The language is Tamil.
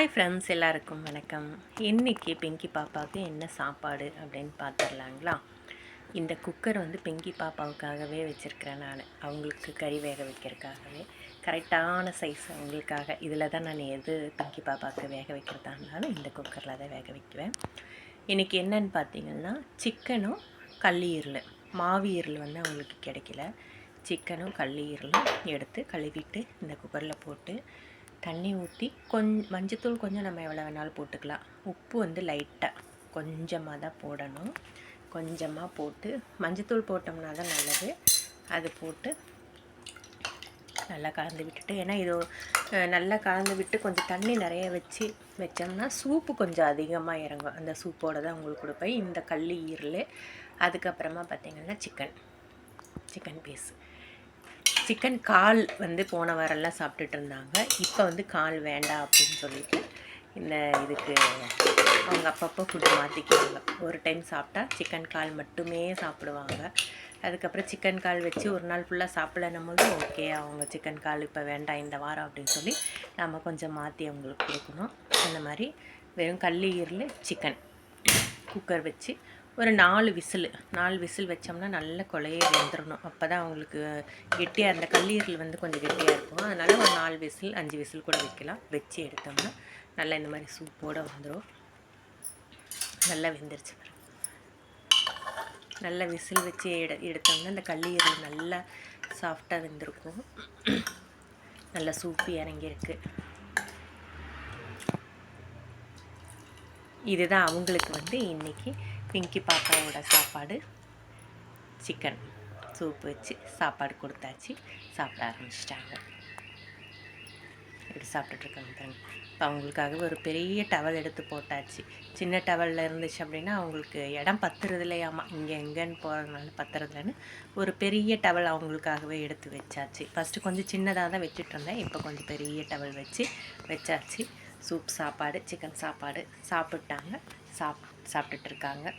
ஹாய் ஃப்ரெண்ட்ஸ் எல்லாருக்கும் வணக்கம். இன்றைக்கி பிங்கி பாப்பாவுக்கு என்ன சாப்பாடு அப்படின்னு பார்த்துடலாங்களா? இந்த குக்கர் வந்து பிங்கி பாப்பாவுக்காகவே வச்சுருக்கிறேன் நான். அவங்களுக்கு கறி வேக வைக்கிறதுக்காகவே. கரெக்டான சைஸ் அவங்களுக்காக. இதில் தான் நான் எது பிங்கி பாப்பாவுக்கு வேக வைக்கிறதா இருந்தாலும் இந்த குக்கரில் தான் வேக வைக்குவேன். இன்றைக்கி என்னன்னு பார்த்தீங்கன்னா சிக்கனும் கல்லீரல் மாவீரல் வந்து அவங்களுக்கு கிடைக்கல. சிக்கனும் கல்லீரலும் எடுத்து கழுவிட்டு இந்த குக்கரில் போட்டு தண்ணி ஊற்றி கொஞ்சம் மஞ்சத்தூள் கொஞ்சம் நம்ம எவ்வளோ வேணாலும் போட்டுக்கலாம். உப்பு வந்து லைட்டாக கொஞ்சமாக தான் போடணும். கொஞ்சமாக போட்டு மஞ்சத்தூள் போட்டோம்னா தான் நல்லது. அது போட்டு நல்லா கலந்து விட்டுட்டு ஏன்னா இது நல்லா கலந்து விட்டு கொஞ்சம் தண்ணி நிறைய வச்சு வச்சோம்னா சூப்பு கொஞ்சம் அதிகமாக இறங்கும். அந்த சூப்போடு தான் உங்களுக்கு கொடுப்பேன். இந்த கள்ளி ஈரல். அதுக்கப்புறமா பார்த்திங்கன்னா சிக்கன் சிக்கன் பீஸ் சிக்கன் கால் வந்து போன வாரம்லாம் சாப்பிட்டுட்டு இருந்தாங்க. இப்போ வந்து கால் வேண்டாம் அப்படின்னு சொல்லிட்டு இந்த இதுக்கு அவங்க அப்பப்போ ஃபுட்டு மாற்றிக்குவாங்க ஒரு டைம் சாப்பிட்டா சிக்கன் கால் மட்டுமே சாப்பிடுவாங்க. அதுக்கப்புறம் சிக்கன் கால் வச்சு ஒரு நாள் ஃபுல்லாக சாப்பிடணும் போது ஓகே அவங்க சிக்கன் கால் இப்போ வேண்டாம் இந்த வாரம் அப்படின்னு சொல்லி நம்ம கொஞ்சம் மாற்றி அவங்களுக்கு கொடுக்கணும். அந்த மாதிரி வெறும் கல்லீரில் சிக்கன் குக்கர் வச்சு ஒரு நாலு விசில் நாலு விசில் வச்சோம்னா நல்ல கொலையே வெந்துடணும் அப்போ தான் அவங்களுக்கு கெட்டியாக இருந்த கல்லீரல் வந்து கொஞ்சம் கெட்டியாக இருக்கும். அதனால் ஒரு நாலு விசில் அஞ்சு விசில் கூட வைக்கலாம். வச்சு எடுத்தோம்னா நல்லா இந்த மாதிரி சூப்போடு வந்துடும் நல்லா வெந்துருச்சு நல்ல நல்லா விசில் வச்சு எடு எடுத்தோம்னா இந்த கல்லீரல் நல்லா சாஃப்டாக வெந்திருக்கும். நல்லா சூப்பு இறங்கியிருக்கு. இதுதான் அவங்களுக்கு வந்து இன்றைக்கி பிங்கி பாப்பாவோட சாப்பாடு. சிக்கன் சூப் வச்சு சாப்பாடு கொடுத்தாச்சு. சாப்பிட ஆரம்பிச்சிட்டாங்க. இப்படி சாப்பிட்டுட்ருக்காங்க பாருங்க. இப்போ அவங்களுக்காக ஒரு பெரிய டவல் எடுத்து போட்டாச்சு. சின்ன டவலில் இருந்துச்சு அப்படின்னா அவங்களுக்கு இடம் பத்துறது இல்லையாமா இங்கே எங்கேன்னு போகிறதுனால பத்துறதுலன்னு ஒரு பெரிய டவல் அவங்களுக்காகவே எடுத்து வச்சாச்சு. ஃபஸ்ட்டு கொஞ்சம் சின்னதாக தான் வச்சுட்டு இருந்தேன். இப்போ கொஞ்சம் பெரிய டவல் வச்சு வச்சாச்சு. சூப் சாப்பாடு சிக்கன் சாப்பாடு சாப்பிட்டாங்க. சாப் சாப்பிட்டுட்டு இருக்காங்க.